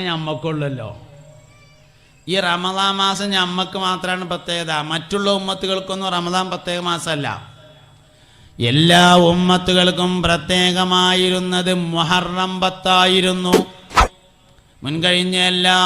ഞമ്മക്കുള്ളല്ലോ. ഈ റമദാൻ മാസം ഞമ്മക്ക് മാത്രമാണ് പ്രത്യേകത. മറ്റുള്ള ഉമ്മത്തുകൾക്കൊന്നും റമദാൻ പ്രത്യേക മാസമല്ല. എല്ലാ ഉമ്മത്തുകൾക്കും പ്രത്യേകമായിരുന്നത് മുഹറം പത്തായിരുന്നു. മുൻകഴിഞ്ഞ എല്ലാ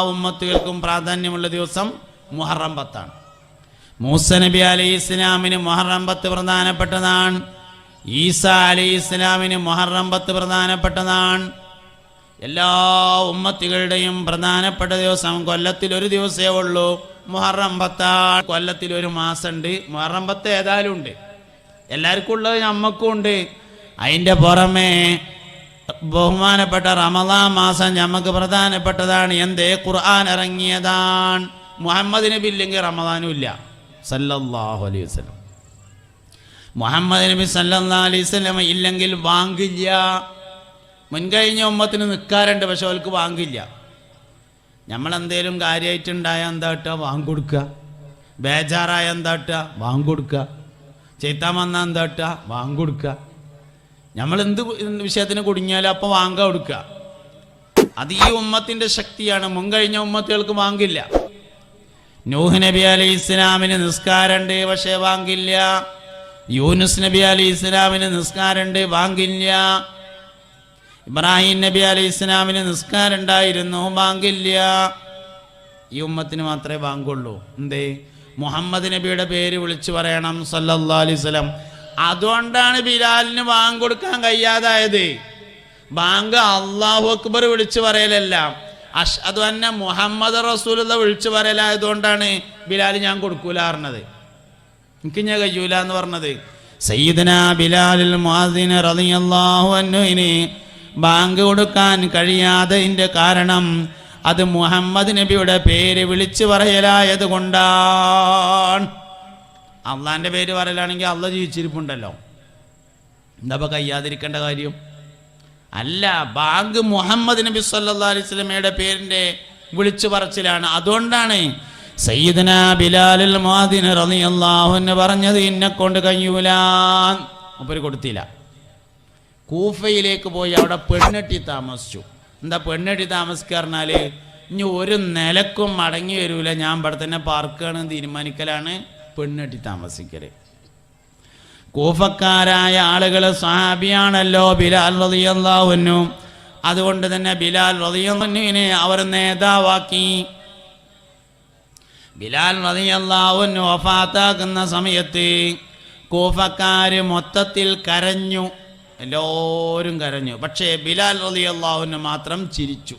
ഉമ്മത്തുകൾക്കും പ്രാധാന്യമുള്ള ദിവസം മുഹറം പത്താണ്. മൂസ നബി അലി ഇസ്ലാമിന് മുഹറം പത്ത് പ്രധാനപ്പെട്ടതാണ്. ഈസ അലി ഇസ്ലാമിന് മുഹറം പത്ത് പ്രധാനപ്പെട്ടതാണ്. എല്ലാ ഉമ്മത്തികളുടെയും പ്രധാനപ്പെട്ട ദിവസം കൊല്ലത്തിൽ ഒരു ദിവസമേ ഉള്ളൂ. മുഹറം പത്താൾ കൊല്ലത്തിൽ ഒരു മാസമുണ്ട്. മുഹറം പത്ത് ഏതായാലും ഉണ്ട്. എല്ലാവർക്കും ഉള്ളത് നമ്മക്കും ഉണ്ട്. അതിന്റെ പുറമേ ബഹുമാനപ്പെട്ട റമദാൻ മാസം നമുക്ക് പ്രധാനപ്പെട്ടതാണ്. എന്തേ? ഖുർആൻ ഇറങ്ങിയതാണ്. മുഹമ്മദ് നബി ഇല്ലെങ്കിൽ റമദാനും ഇല്ല. സല്ലല്ലാഹു അലൈഹി വസല്ലം. മുഹമ്മദ് നബി സല്ലല്ലാഹു അലൈഹി വസല്ലം ഇല്ലെങ്കിൽ വാങ്ങില്ല മുൻകഴിഞ്ഞ ഉമ്മത്തിന് നിൽക്കാറുണ്ട് പക്ഷെ അവൾക്ക് വാങ്ങില്ല. നമ്മളെന്തേലും കാര്യമായിട്ടുണ്ടായ എന്താ കിട്ടുക വാങ്ങിക്കൊടുക്കുക. ബേജാറായ എന്താ കിട്ടുക വാങ്ങിക്കൊടുക്കുക. ചെയ്ത്താൻ വന്നാൽ എന്താ കിട്ടുക വാങ്ങിക്കൊടുക്കുക. നമ്മൾ എന്ത് വിഷയത്തിന് കുടുങ്ങിയാലും അപ്പം വാങ്ങ കൊടുക്കുക. അത് ഈ ഉമ്മത്തിന്റെ ശക്തിയാണ്. മുൻകഴിഞ്ഞ ഉമ്മത്തുകൾക്ക് വാങ്ങില്ല. നൂഹ് നബി അലി ഇസ്ലാമിന് നിസ്കാരമുണ്ട് പക്ഷേ വാങ്ങില്ല. യൂനുസ് നബി അലി ഇസ്ലാമിന് നിസ്കാരമുണ്ട് വാങ്ങില്ല. ഇബ്രാഹിം നബി അലൈഹി ഇസ്ലാമിന് നിസ്കാരം ഉണ്ടായിരുന്നു. ബാങ്കില്ല. ഈ ഉമ്മത്തിന് മാത്രമേ ബാങ്കുള്ളൂ. എന്തേ? മുഹമ്മദ് നബിയുടെ പേര് വിളിച്ചു പറയണം സല്ലാ അലൈഹി വസല്ലം. അതുകൊണ്ടാണ് ബിലാലിന് ബാങ്ക് കൊടുക്കാൻ കഴിയാതായത്. ബാങ്ക് അള്ളാഹു അക്ബർ വിളിച്ചു പറയലല്ല. അത് തന്നെ മുഹമ്മദ് റസൂലുള്ള വിളിച്ചു പറയലായതുകൊണ്ടാണ് ബിലാൽ ഞാൻ കൊടുക്കൂല പറഞ്ഞത്. എനിക്ക് ഞാൻ കഴിയൂല എന്ന് പറഞ്ഞത്. സയ്യിദന ബിലാലിൽ മുഅദ്ദിന് റളിയല്ലാഹു അൻഹുവിന് ബാങ്ക് കൊടുക്കാൻ കഴിയാത്തതിന്റെ കാരണം അത് മുഹമ്മദ് നബിയുടെ പേര് വിളിച്ചു പറയലായത് കൊണ്ടാണ് അള്ളാന്റെ പേര് പറയലാണെങ്കിൽ അള്ള ജീവിച്ചിരിപ്പുണ്ടല്ലോ. എന്താ കയ്യാതിരിക്കേണ്ട കാര്യം? അല്ല ബാങ്ക് മുഹമ്മദ് നബി സല്ലാ അലൈഹി വസല്ലമയുടെ പേരിന്റെ വിളിച്ചു പറച്ചിലാണ്. അതുകൊണ്ടാണ് സയ്യിദന ബിലാലുൽ മുഅദ്ദിൻ റളിയല്ലാഹു അൻഹു പറഞ്ഞത് ഇന്നെ കൊണ്ട് കഴിയൂല മൂപ്പര് കൊടുത്തില്ല. കൂഫയിലേക്ക് പോയി അവിടെ പെണ്ണെട്ടി താമസിച്ചു. എന്താ പെണ്ണെട്ടി താമസിക്കുക ഇനി ഒരു നിലക്കും മടങ്ങി വരൂല. ഞാൻ ഇവിടെ തന്നെ പാർക്കാണ് തീരുമാനിക്കലാണ് പെണ്ണെട്ടി താമസിക്കൽ കൂഫക്കാരായ ആളുകൾ സഹാബിയാണല്ലോ ബിലാൽ റതിയല്ലാവുന്നു അതുകൊണ്ട് തന്നെ ബിലാൽ റതിയെ അവർ നേതാവാക്കി. ബിലാൽ റതിയല്ലാവുന്നു വഫാത്താക്കുന്ന സമയത്ത് കൂഫക്കാർ മൊത്തത്തിൽ കരഞ്ഞു. എല്ലാവരും കരഞ്ഞു. പക്ഷേ ബിലാൽ അലി അള്ളാഹുവിനെ മാത്രം ചിരിച്ചു.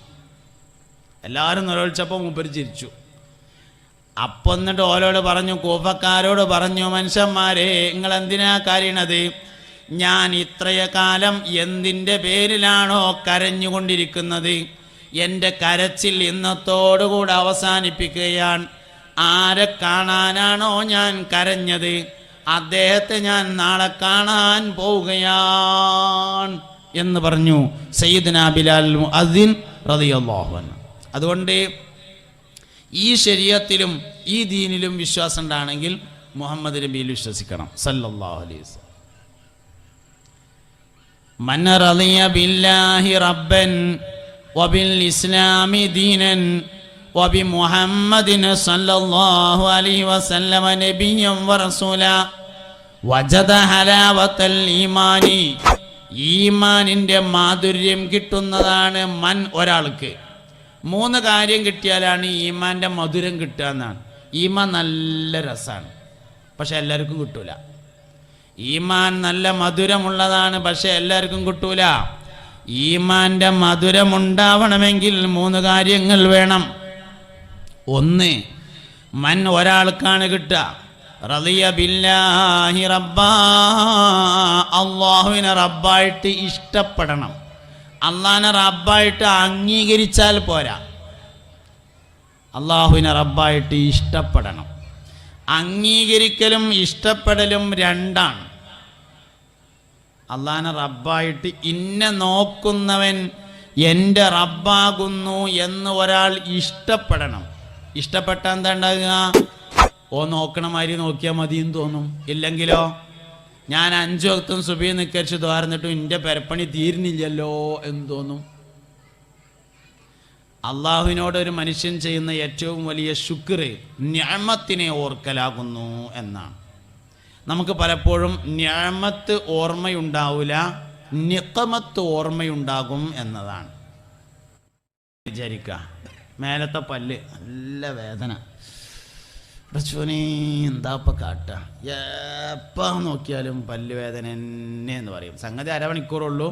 എല്ലാവരും നിലവിളിച്ചപ്പോൾ മൂപ്പര് ചിരിച്ചു. അപ്പൊ എന്നിട്ട് ഓലോട് പറഞ്ഞു കൂഫക്കാരോട് പറഞ്ഞു മനുഷ്യന്മാരെ നിങ്ങൾ എന്തിനാ കരയണത്? ഞാൻ ഇത്രയ കാലം എന്തിന്റെ പേരിലാണോ കരഞ്ഞുകൊണ്ടിരിക്കുന്നത്? എന്റെ കരച്ചിൽ ഇന്നത്തോടുകൂടെ അവസാനിപ്പിക്കുകയാണ്. ആരെ കാണാനാണോ ഞാൻ കരഞ്ഞത്? അദ്ദേഹത്തെ ഞാൻ നാളെ കാണാൻ പോവുകയാണ് എന്ന് പറഞ്ഞു സയ്യിദ്ന ബിലാൽ മുഅദ്ദിൻ റളിയല്ലാഹു അൻഹു അതുകൊണ്ട് ഈ ശരീരത്തിലും ഈ ദീനിലും വിശ്വാസം ഉണ്ടാണെങ്കിൽ മുഹമ്മദ് നബിയിൽ വിശ്വസിക്കണം സല്ലല്ലാഹു അലൈഹി വസല്ലം من رضي بالله ربا وبالإسلام دينا وبمحمد صلى الله عليه وسلم نبيا ورسولا വജത ഹലാവത്തൽ ഈമാനി. ഈമാനിന്റെ മാധുര്യം കിട്ടുന്നതാണ് മൻ ഒരാൾക്ക്. മൂന്ന് കാര്യം കിട്ടിയാലാണ് ഈമാന്റെ മധുരം കിട്ടുക എന്നാണ്. ഈമാൻ നല്ല രസമാണ് പക്ഷെ എല്ലാവർക്കും കിട്ടൂല. ഈമാൻ നല്ല മധുരമുള്ളതാണ് പക്ഷെ എല്ലാവർക്കും കിട്ടൂല. ഈമാന്റെ മധുരമുണ്ടാവണമെങ്കിൽ മൂന്ന് കാര്യങ്ങൾ വേണം. ഒന്ന് മൻ ഒരാൾക്കാണ് കിട്ടുക. റളിയ ബില്ലാഹി റബ്ബാ അള്ളാഹുവിനെ റബ്ബായിട്ട് ഇഷ്ടപ്പെടണം. അള്ളാഹിനെ റബ്ബായിട്ട് അംഗീകരിച്ചാൽ പോരാ. അള്ളാഹുവിനെ റബ്ബായിട്ട് ഇഷ്ടപ്പെടണം. അംഗീകരിക്കലും ഇഷ്ടപ്പെടലും രണ്ടാണ്. അള്ളാഹിനെ റബ്ബായിട്ട് ഇന്നെ നോക്കുന്നവൻ എന്റെ റബ്ബാകുന്നു എന്ന് ഒരാൾ ഇഷ്ടപ്പെടണം. ഇഷ്ടപ്പെട്ട എന്താ ഉണ്ടാകുക? ഓ നോക്കണ മാതിരി നോക്കിയാൽ മതിയെന്ന് തോന്നും. ഇല്ലെങ്കിലോ ഞാൻ അഞ്ചു വക്തും സുബി നിക്കരിച്ച് തോർന്നിട്ടും എന്റെ പെരപ്പണി തീരുന്നില്ലല്ലോ എന്ന് തോന്നും. അള്ളാഹുവിനോട് ഒരു മനുഷ്യൻ ചെയ്യുന്ന ഏറ്റവും വലിയ ശുക്ർ ഞാമത്തിനെ ഓർക്കലാകുന്നു എന്നാണ്. നമുക്ക് പലപ്പോഴും ഞാമത്ത് ഓർമ്മയുണ്ടാവില്ല നിക്കമത്ത് ഓർമ്മയുണ്ടാകും എന്നതാണ്. വിചാരിക്കുക മേലത്തെ പല്ല് നല്ല വേദന. പ്രച്ചോനെ എന്താ ഇപ്പം കാട്ടുക എപ്പോൾ നോക്കിയാലും പല്ലുവേദന തന്നെ എന്ന് പറയും. സംഗതി അരമണിക്കൂറുള്ളൂ.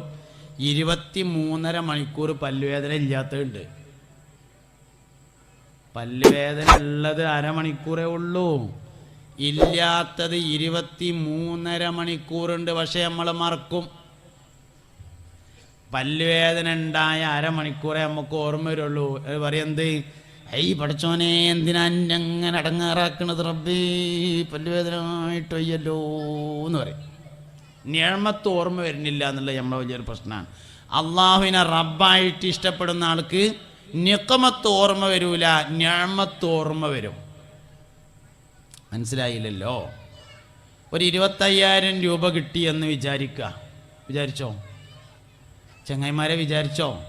ഇരുപത്തി മൂന്നര മണിക്കൂർ പല്ലുവേദന ഇല്ലാത്തതുണ്ട്. പല്ലുവേദന ഉള്ളത് അരമണിക്കൂറേ ഉള്ളൂ. ഇല്ലാത്തത് ഇരുപത്തി മൂന്നര മണിക്കൂറുണ്ട്. പക്ഷെ നമ്മൾ മറക്കും. പല്ലുവേദന ഉണ്ടായ അരമണിക്കൂറേ നമുക്ക് ഓർമ്മ വരുള്ളൂ. പറയുന്നത് ഐ പഠിച്ചോനെ എന്തിനാ എന്നെങ്ങനെ അടങ്ങാറാക്കണത് റബ്ബേ? പല്ലുവേദന ആയിട്ട് വയ്യല്ലോ എന്ന് പറയും. ഞഴമത്ത് ഓർമ്മ വരുന്നില്ല എന്നുള്ളത് നമ്മളെ വലിയൊരു പ്രശ്നമാണ്. അള്ളാഹുവിനെ റബ്ബായിട്ട് ഇഷ്ടപ്പെടുന്ന ആൾക്ക് ഞെക്കമത്ത് ഓർമ്മ വരൂല ഞഴമത്ത് ഓർമ്മ വരും. മനസ്സിലായില്ലല്ലോ? ഒരു ഇരുപത്തയ്യായിരം രൂപ കിട്ടി എന്ന് വിചാരിക്കുക വിചാരിച്ചോ? ചങ്ങായിമാരെ വിചാരിച്ചോ?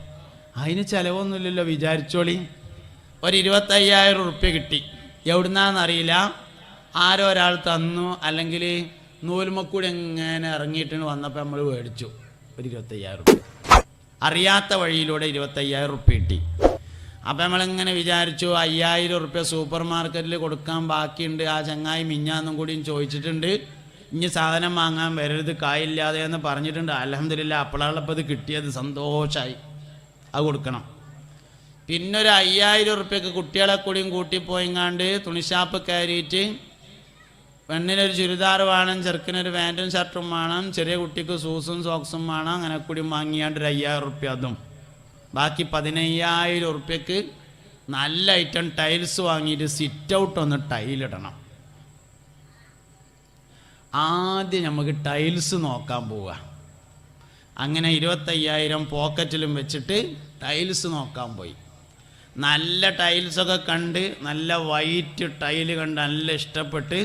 അതിന് ചിലവൊന്നുമില്ലല്ലോ വിചാരിച്ചോളി. ഒരു ഇരുപത്തയ്യായിരം ഉറുപ്പ്യ കിട്ടി. എവിടുന്നാന്നറിയില്ല. ആരോ ഒരാൾ തന്നു. അല്ലെങ്കിൽ നൂലുമക്കൂടി എങ്ങനെ ഇറങ്ങിയിട്ട് വന്നപ്പോൾ നമ്മൾ മേടിച്ചു. ഒരു ഇരുപത്തയ്യായിരം ഉറുപ്പ്യ. അറിയാത്ത വഴിയിലൂടെ ഇരുപത്തയ്യായിരം ഉറുപ്പ്യ കിട്ടി. അപ്പം നമ്മളിങ്ങനെ വിചാരിച്ചു അയ്യായിരം ഉറുപ്പ്യ സൂപ്പർ മാർക്കറ്റിൽ കൊടുക്കാൻ ബാക്കിയുണ്ട്. ആ ചങ്ങായി മിഞ്ഞാന്നും കൂടിയും ചോദിച്ചിട്ടുണ്ട്. ഇനി സാധനം വാങ്ങാൻ വരരുത് കായില്ലാതെ എന്ന് പറഞ്ഞിട്ടുണ്ട്. അലഹമില്ല അപ്പോഴാളപ്പോൾ ഇത് കിട്ടിയത്. സന്തോഷമായി അത് കൊടുക്കണം. പിന്നെ ഒരു അയ്യായിരം ഉറുപ്പ്യക്ക് കുട്ടികളെ കൂടിയും കൂട്ടിപ്പോയിങ്ങാണ്ട് തുണിഷാപ്പ് കയറിയിട്ട് പെണ്ണിനൊരു ചുരിദാർ വേണം ചെറുക്കിനൊരു പാന്റും ഷർട്ടും വേണം ചെറിയ കുട്ടിക്ക് സൂസും സോക്സും വേണം അങ്ങനെ കൂടി വാങ്ങിയാണ്ട് ഒരു അയ്യായിരം ഉറുപ്പ്യ അതും. ബാക്കി പതിനയ്യായിരം ഉറുപ്പ്യക്ക് നല്ല ഐറ്റം ടൈൽസ് വാങ്ങിയിട്ട് സിറ്റ് ഔട്ട് ഒന്ന് ടൈലിടണം ആദ്യം നമുക്ക് ടൈൽസ് നോക്കാൻ പോവുക അങ്ങനെ ഇരുപത്തയ്യായിരം പോക്കറ്റിലും വെച്ചിട്ട് ടൈൽസ് നോക്കാൻ പോയി. നല്ല ടൈൽസൊക്കെ കണ്ട് നല്ല വൈറ്റ് ടൈൽ കണ്ട് നല്ല ഇഷ്ടപ്പെട്ട്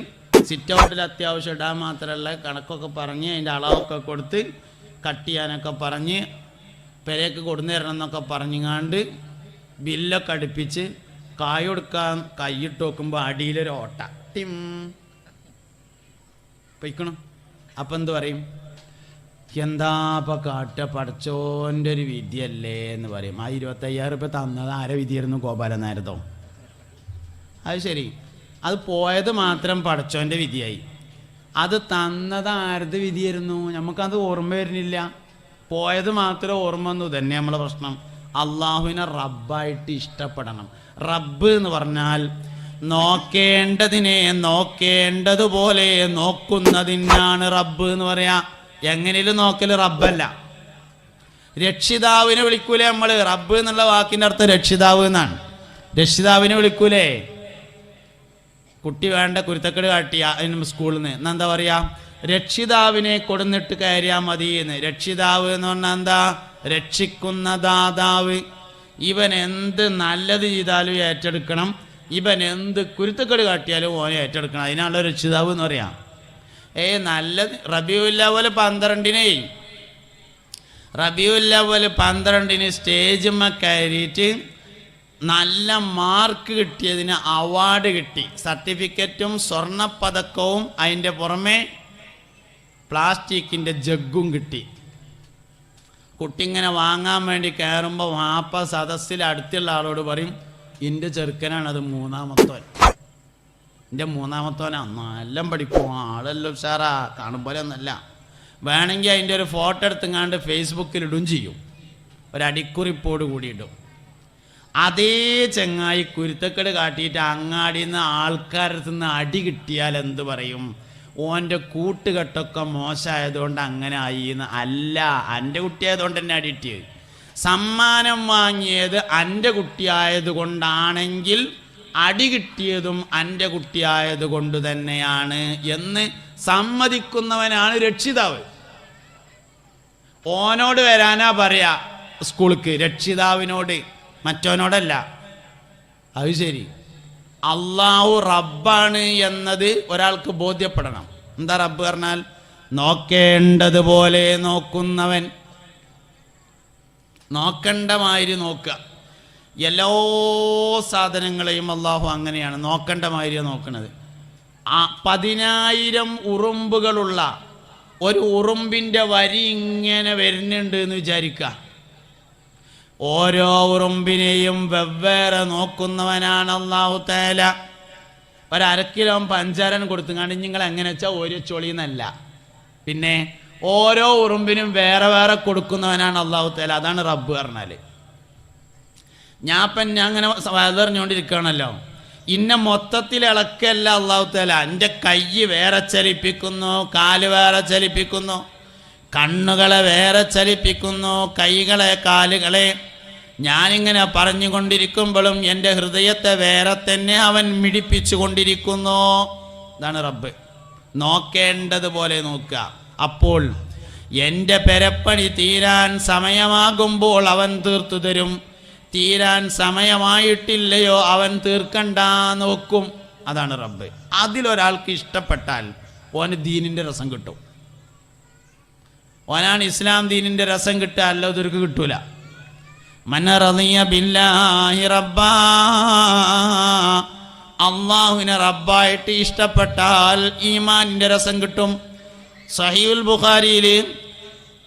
സിറ്റ് ഔട്ടിൽ അത്യാവശ്യം ഇടാൻ മാത്രമല്ല കണക്കൊക്കെ പറഞ്ഞ് അതിന്റെ അളവൊക്കെ കൊടുത്ത് കട്ട് ചെയ്യാനൊക്കെ പറഞ്ഞ് പെരേക്ക് കൊടുന്നു തരണം എന്നൊക്കെ പറഞ്ഞുങ്ങാണ്ട് ബില്ലൊക്കെ അടുപ്പിച്ച് കായ കൊടുക്കാൻ കൈയിട്ട് നോക്കുമ്പോൾ അടിയിലൊരു ഓട്ട. ടിം. പൊയ്ക്കണം? അപ്പം എന്ത് പറയും? എന്താ ഇപ്പം കാട്ട പടച്ചോന്റെ ഒരു വിധിയല്ലേ എന്ന് പറയും. ആ ഇരുപത്തയ്യായിരം റുപ്യ തന്നത് ആരെ വിധിയായിരുന്നു? ഗോപാലൻ നേരത്തോ അത് ശരി. അത് പോയത് മാത്രം പടച്ചോന്റെ വിധിയായി. അത് തന്നത് ആരത് വിധിയായിരുന്നു? നമുക്കത് ഓർമ്മ വരുന്നില്ല. പോയത് മാത്രം ഓർമ്മ വന്നു. തന്നെ നമ്മളെ പ്രശ്നം. അള്ളാഹുവിനെ റബ്ബായിട്ട് ഇഷ്ടപ്പെടണം. റബ്ബ് എന്ന് പറഞ്ഞാൽ നോക്കേണ്ടതിനെ നോക്കേണ്ടതുപോലെ നോക്കുന്നതിനാണ് റബ്ബ് എന്ന് പറയാ. എങ്ങനെയും നോക്കൽ റബ്ബല്ല. രക്ഷിതാവിനെ വിളിക്കൂലേ നമ്മൾ റബ്ബ് എന്നുള്ള വാക്കിന്റെ അർത്ഥം രക്ഷിതാവ് എന്നാണ്. രക്ഷിതാവിനെ വിളിക്കൂലേ? കുട്ടി വേണ്ട കുരുത്തക്കേട് കാട്ടിയ സ്കൂളിൽ നിന്ന് എന്നാ എന്താ പറയാ? രക്ഷിതാവിനെ കൊടുന്നിട്ട് കയറിയാൽ മതി എന്ന് രക്ഷിതാവ് എന്ന് പറഞ്ഞാൽ എന്താ? രക്ഷിക്കുന്ന ദാതാവ്. ഇവൻ എന്ത് നല്ലത് ചെയ്താലും ഏറ്റെടുക്കണം. ഇവൻ എന്ത് കുരുത്തക്കേട് കാട്ടിയാലും ഓനെ ഏറ്റെടുക്കണം. അതിനാണല്ലോ രക്ഷിതാവ് എന്ന് പറയാം. ഏ നല്ലത്. പോലെ പന്ത്രണ്ടിനേ. റബിയുല്ലവൽ പന്ത്രണ്ടിന് സ്റ്റേജുമ്മ കയറിയിട്ട് നല്ല മാർക്ക് കിട്ടിയതിന് അവാർഡ് കിട്ടി. സർട്ടിഫിക്കറ്റും സ്വർണപ്പതക്കവും അതിന്റെ പുറമെ പ്ലാസ്റ്റിക്കിന്റെ ജഗ്ഗും കിട്ടി. കുട്ടി ഇങ്ങനെ വാങ്ങാൻ വേണ്ടി കയറുമ്പോൾ വാപ്പ സദസ്സിൽ അടുത്തുള്ള ആളോട് പറയും എന്റെ ചെറുക്കനാണ് അത് മൂന്നാമത്തോൻ. എന്റെ മൂന്നാമത്തോനാ നല്ല പഠിക്കും. ആളെല്ലാം ഉഷാറാ. കാണുമ്പോലെ ഒന്നല്ല. വേണമെങ്കിൽ അതിന്റെ ഒരു ഫോട്ടോ എടുത്തുങ്ങാണ്ട് ഫേസ്ബുക്കിൽ ഇടും ചെയ്യും. ഒരടിക്കുറിപ്പോട് കൂടി ഇടും. അതേ ചെങ്ങായി കുരുത്തക്കേട് കാട്ടിയിട്ട് അങ്ങാടിയിൽ നിന്ന് ആൾക്കാരത്ത് നിന്ന് അടി കിട്ടിയാൽ എന്ത് പറയും? ഓന്റെ കൂട്ടുകെട്ടൊക്കെ മോശമായതുകൊണ്ട് അങ്ങനെ ആയി എന്ന് അല്ല. എന്റെ കുട്ടിയായതുകൊണ്ട് തന്നെ അടി കിട്ടിയത്. സമ്മാനം വാങ്ങിയത് എന്റെ കുട്ടിയായത് കൊണ്ടാണെങ്കിൽ അടി കിട്ടിയതും എന്റെ കുട്ടിയായത് കൊണ്ട് തന്നെയാണ് എന്ന് സമ്മതിക്കുന്നവനാണ് രക്ഷിതാവ്. ഓനോട് വരാനാ പറയാ സ്കൂൾക്ക് രക്ഷിതാവിനോട് മറ്റോനോടല്ല. അത് ശരി. അള്ളാഹു റബ്ബാണ് എന്നത് ഒരാൾക്ക് ബോധ്യപ്പെടണം. എന്താ റബ്ബ് പറഞ്ഞാൽ? നോക്കേണ്ടതുപോലെ നോക്കുന്നവൻ. നോക്കണ്ട മാതിരി നോക്കുക. എല്ലാ സാധനങ്ങളെയും അള്ളാഹു അങ്ങനെയാണ് നോക്കേണ്ട മാതിരിയാണ് നോക്കുന്നത് ആ പതിനായിരം ഉറുമ്പുകളുള്ള ഒരു ഉറുമ്പിന്റെ വരി ഇങ്ങനെ വരുന്നുണ്ട് എന്ന് വിചാരിക്കുക. ഓരോ ഉറുമ്പിനെയും വെവ്വേറെ നോക്കുന്നവനാണ് അള്ളാഹു തേല ഒരു അര കിലോ പഞ്ചാരൻ കൊടുത്തുകൊണ്ട് നിങ്ങൾ എങ്ങനെ വെച്ചാൽ ഒരു ചൊളിന്നല്ല പിന്നെ ഓരോ ഉറുമ്പിനും വേറെ വേറെ കൊടുക്കുന്നവനാണ് അള്ളാഹു തേല അതാണ് റബ്ബ് പറഞ്ഞാൽ ഞാൻ ഞാൻ അങ്ങനെ വലതെറിഞ്ഞുകൊണ്ടിരിക്കുകയാണല്ലോ. ഇന്ന മൊത്തത്തിൽ ഇളക്കല്ല അള്ളാഹുത്തല എന്റെ കൈ വേറെ ചലിപ്പിക്കുന്നു കാൽ വേറെ ചലിപ്പിക്കുന്നു കണ്ണുകളെ വേറെ ചലിപ്പിക്കുന്നു കൈകളെ കാലുകളെ. ഞാനിങ്ങനെ പറഞ്ഞുകൊണ്ടിരിക്കുമ്പോഴും എന്റെ ഹൃദയത്തെ വേറെ തന്നെ അവൻ മിടിപ്പിച്ചു കൊണ്ടിരിക്കുന്നു ഇതാണ് റബ്ബ്. നോക്കേണ്ടതുപോലെ നോക്കുക. അപ്പോൾ എന്റെ പെരപ്പണി തീരാൻ സമയമാകുമ്പോൾ അവൻ തീർത്തു തരും. തീരാൻ സമയമായിട്ടില്ലയോ അവൻ തീർക്കണ്ട നോക്കും. അതാണ് റബ്ബ്. അതിലൊരാൾക്ക് ഇഷ്ടപ്പെട്ടാൽ ഓന് ദീനിന്റെ രസം കിട്ടും. ഓനാണ് ഇസ്ലാം ദീനിന്റെ രസം കിട്ടുക അല്ലാതൊരു കിട്ടൂല. മനറിയ ബില്ലാഹി റബ്ബാ അള്ളാഹുവിനെ റബ്ബായിട്ട് ഇഷ്ടപ്പെട്ടാൽ ഈമാനിന്റെ രസം കിട്ടും. സഹീൽ ബുഖാരിയിൽ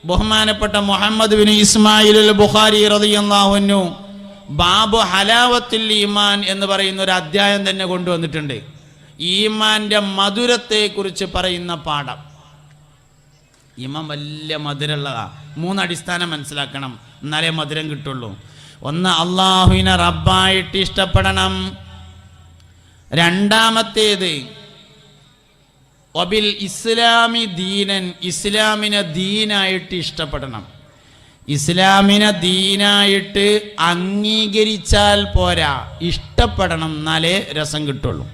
ബഹുമാനപ്പെട്ട മുഹമ്മദ് ബിൻ ഇസ്മായിൽ ബുഖാരി റളിയല്ലാഹുവിനു ബാബു ഹലാവത്തിൽ ഈമാൻ എന്ന് പറയുന്ന ഒരു അധ്യായം തന്നെ കൊണ്ടുവന്നിട്ടുണ്ട്. ഈമാന്റെ മധുരത്തെക്കുറിച്ച് പറയുന്ന പാഠം. ഈമാൻ വലിയ മധുരമുള്ളതാ. മൂന്നടിസ്ഥാനം മനസ്സിലാക്കണം. എന്നാലേ മധുരം കിട്ടുള്ളൂ. ഒന്ന് അള്ളാഹുവിനെ റബ്ബായിട്ട് ഇഷ്ടപ്പെടണം. രണ്ടാമത്തേത് ഒബിൽ ഇസ്ലാമി ദീനൻ ഇസ്ലാമിനെ ദീനായിട്ട് ഇഷ്ടപ്പെടണം. ഇസ്ലാമിനെ ദീനായിട്ട് അംഗീകരിച്ചാൽ പോരാ. ഇഷ്ടപ്പെടണം എന്നാലേ രസം കിട്ടുള്ളൂ.